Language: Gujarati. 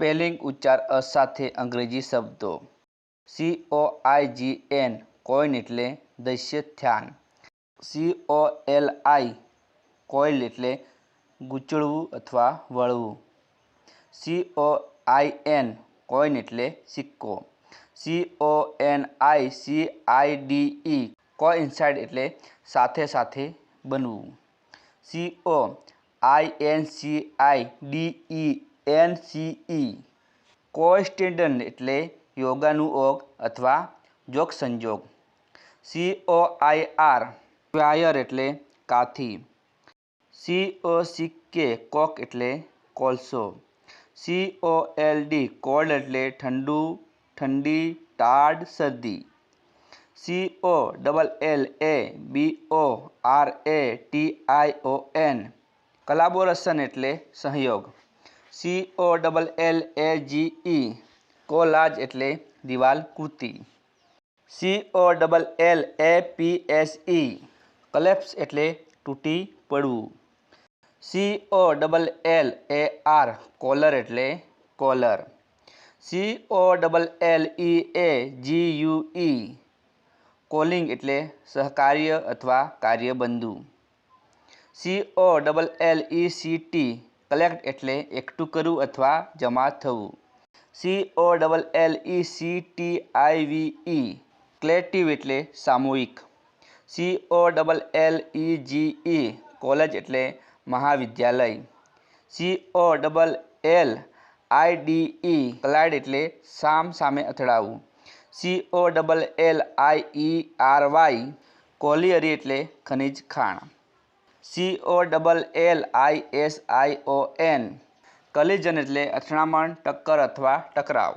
સ્પેલિંગ ઉચ્ચાર અ સાથે અંગ્રેજી શબ્દો C O I G N coign એટલે દૈશ્ય ધ્યાન C O I L coil એટલે ગૂંચળવું અથવા વળવું C O I N coin એટલે સિક્કો C O N I C I D E coincide એટલે સાથે સાથે બનવું C O I N C I D E N C E coincident એટલે યોગાનું ઓગ અથવા જોગ સંજોગ C O I R coir એટલે કાથી C O C K coke એટલે કોલસો C O L D cold એટલે ઠંડુ ઠંડી ટાઢ શરદી C O double L A B O R A T I O N collaboration એટલે સહયોગ C O double L A G E collage એટલે દિવાલ કૃતિ. C O double L A P S E collapse એટલે તૂટી પડવું. C O double L A R collar એટલે collar. C O double L E A G U E colleague એટલે સહકાર્ય અથવા કાર્યબંધુ. C O double L E C T collect એટલે એકઠું કરવું અથવા જમા થવું. C O double L E C T I V E collective એટલે સામૂહિક. C O double L E G E college એટલે મહાવિદ્યાલય. C O double L I D E collide એટલે સામ સામે અથડાવું. C O double L I E R Y colliery એટલે ખનિજ ખાણ. C O double L I S I O N collision એટલે અથડામણ, ટક્કર અથવા ટકરાવ.